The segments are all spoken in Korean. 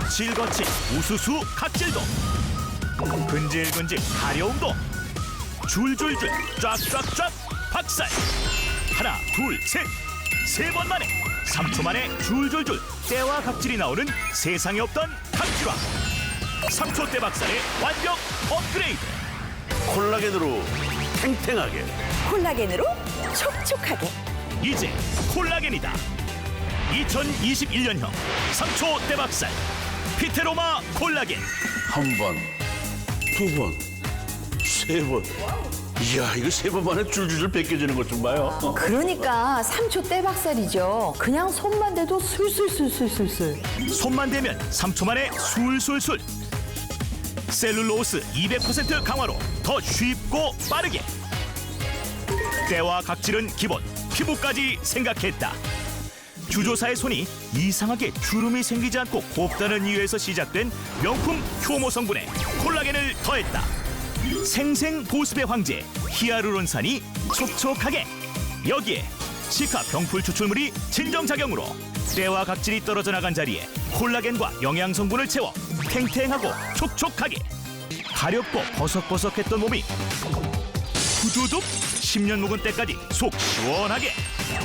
거칠거칠 우수수 각질도. 근질근질 가려움도. 줄줄줄 쫙쫙쫙 박살. 하나 둘 셋 세 번 만에 3초 만에 줄줄줄 때와 각질이 나오는 세상에 없던 각질화 3초 때 박살의 완벽 업그레이드. 콜라겐으로 탱탱하게. 콜라겐으로 촉촉하게. 이제 콜라겐이다 2021년형 3초 때 박살. 피테로마 콜라겐. 한 번, 두 번, 세 번. 이야 이거 세 번 만에 줄줄줄 벗겨지는 것 좀 봐요. 그러니까 3초 떼박살이죠. 그냥 손만 대도 술술술술술술. 손만 대면 3초 만에 술술술. 셀룰로스 200% 강화로 더 쉽고 빠르게. 때와 각질은 기본. 피부까지 생각했다 주조사의 손이 이상하게 주름이 생기지 않고 곱다는 이유에서 시작된 명품 효모 성분에 콜라겐을 더했다. 생생 보습의 황제 히아루론산이 촉촉하게. 여기에 시카 병풀 추출물이 진정 작용으로 때와 각질이 떨어져 나간 자리에 콜라겐과 영양 성분을 채워 탱탱하고 촉촉하게. 가렵고 버석버석했던 몸이 후두둑 10년 묵은 때까지 속 시원하게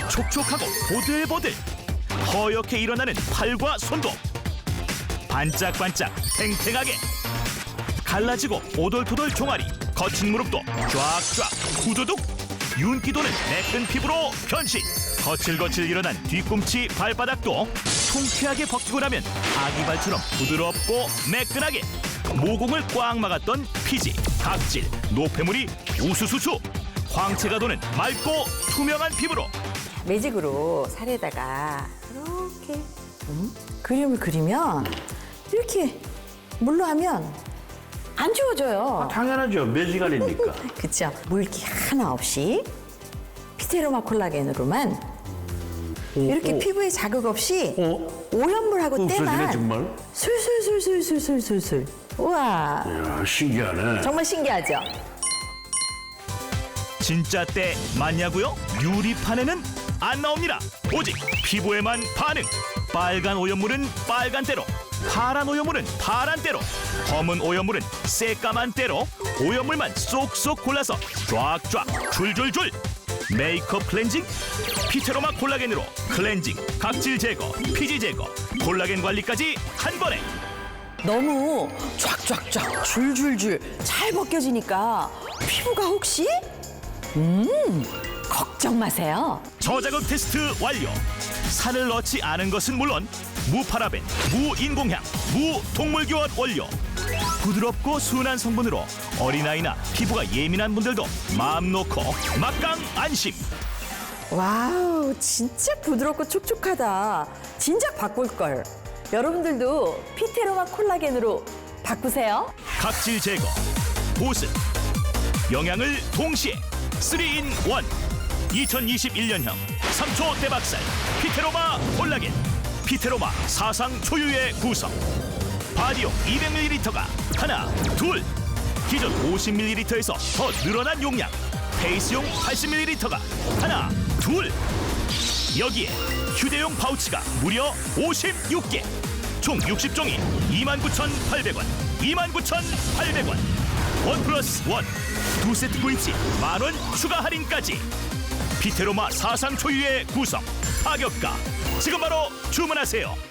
촉촉하고 보들보들 허옇게 일어나는 팔과 손도 반짝반짝 탱탱하게 갈라지고 오돌토돌 종아리 거친 무릎도 쫙쫙 후두둑 윤기도는 매끈 피부로 변신. 거칠거칠 일어난 뒤꿈치 발바닥도 통쾌하게 벗기고 나면 아기 발처럼 부드럽고 매끈하게 모공을 꽉 막았던 피지, 각질, 노폐물이 우수수수 광채가 도는 맑고 투명한 피부로 매직으로 살에다가 이렇게 음? 그림을 그리면 이렇게 물로 하면 안 지워져요 당연하죠 매직 아닙니까? 그쵸 물기 하나 없이 피테로마 콜라겐으로만 이렇게 오. 피부에 자극 없이 어? 오염물하고 때만 정말. 술술술술술술술술 우와 이야 신기하네. 정말 신기하죠 진짜 때 맞냐고요? 유리판에는 안 나옵니다. 오직 피부에만 반응. 빨간 오염물은 빨간 때로, 파란 오염물은 파란 때로, 검은 오염물은 새까만 때로 오염물만 쏙쏙 골라서 쫙쫙 줄줄줄. 메이크업 클렌징, 피테로마 콜라겐으로 클렌징, 각질 제거, 피지 제거, 콜라겐 관리까지 한 번에. 너무 쫙쫙쫙 줄줄줄 잘 벗겨지니까 피부가 혹시 음 걱정 마세요 저자극 테스트 완료. 산을 넣지 않은 것은 물론 무파라벤, 무인공향, 무동물교환 원료. 부드럽고 순한 성분으로 어린아이나 피부가 예민한 분들도 마음 놓고 막강 안심. 와우 진짜 부드럽고 촉촉하다 진작 바꿀 걸 여러분들도 피테로마 콜라겐으로 바꾸세요 각질 제거, 보습, 영양을 동시에 3인 1. 2021년형 3초 대박살 피테로마 콜라겐. 피테로마 사상 초유의 구성. 바디용 200ml가 하나 둘. 기존 50ml에서 더 늘어난 용량. 페이스용 80ml가 하나 둘. 여기에 휴대용 파우치가 무려 56개. 총 60종이 29,800원 29,800원. 원 플러스 원. 두 세트 구입 시 만원 추가 할인까지 피테로마 사상 초유의 구성 파격가. 지금 바로 주문하세요